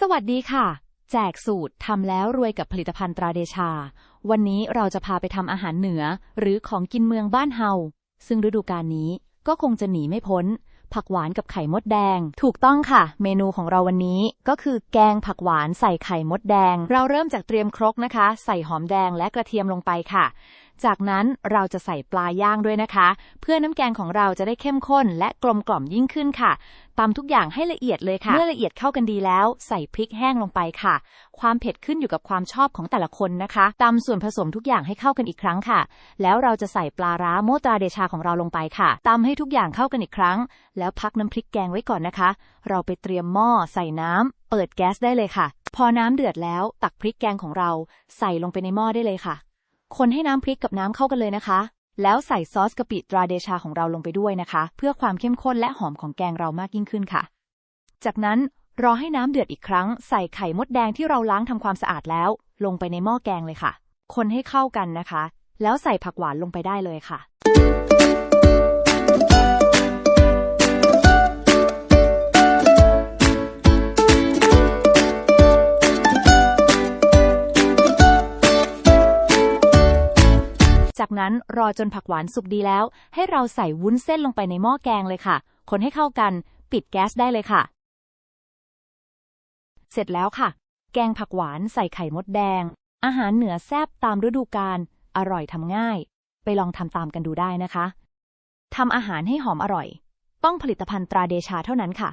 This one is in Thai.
สวัสดีค่ะ แจกสูตรทำแล้วรวยกับผลิตภัณฑ์ตราเดชา วันนี้เราจะพาไปทำอาหารเหนือ หรือของกินเมืองบ้านเฮา ซึ่งฤดูกาลนี้ก็คงจะหนีไม่พ้น ผักหวานกับไข่มดแดง ถูกต้องค่ะ เมนูของเราวันนี้ก็คือแกงผักหวานใส่ไข่มดแดง เราเริ่มจากเตรียมครกนะคะ ใส่หอมแดงและกระเทียมลงไปค่ะ จากนั้นเราจะใส่ปลาย่างด้วยนะคะ เพื่อน้ำแกงของเราจะได้เข้มข้น และกลมกล่อมยิ่งขึ้นค่ะตำทุกอย่างให้ละเอียดเลยค่ะ เมื่อละเอียดเข้ากันดีแล้ว ใส่พริกแห้งลงไปค่ะ ความเผ็ดขึ้นอยู่กับความชอบของแต่ละคนนะคะตำส่วนผสมทุกอย่างให้เข้ากันอีกครั้งค่ะ แล้วเราจะใส่ปลาร้าโมตราเดชาของเราลงไปค่ะตำให้ทุกอย่างเข้ากันอีกครั้ง แล้วพักน้ำพริกแกงไว้ก่อนนะคะ เราไปเตรียมหม้อใส่น้ำเปิดแก๊สได้เลยค่ะ พอน้ำเดือดแล้ว ตักพริกแกงของเรา ใส่ลงไปในหม้อได้เลยค่ะ คนให้น้ำพริกกับน้ำเข้ากันเลยนะคะ แล้วใส่ซอสกะปิตราเดชาของเราลงไปด้วยนะคะ เพื่อความเข้มข้นและหอมของแกงเรามากยิ่งขึ้นค่ะ จากนั้นรอให้น้ำเดือดอีกครั้ง ใส่ไข่มดแดงที่เราล้างทำความสะอาดแล้ว ลงไปในหม้อแกงเลยค่ะ คนให้เข้ากันนะคะ แล้วใส่ผักหวานลงไปได้เลยค่ะ จากนั้นรอจนผักหวานสุกดีแล้ว ให้เราใส่วุ้นเส้นลงไปในหม้อแกงเลยค่ะ คนให้เข้ากัน ปิดแก๊สได้เลยค่ะ เสร็จแล้วค่ะ แกงผักหวานใส่ไข่มดแดง อาหารเหนือแซบตามฤดูกาล อร่อยทำง่าย ไปลองทำตามกันดูได้นะคะ ทำอาหารให้หอมอร่อย ต้องผลิตภัณฑ์ตราเดชาเท่านั้นค่ะ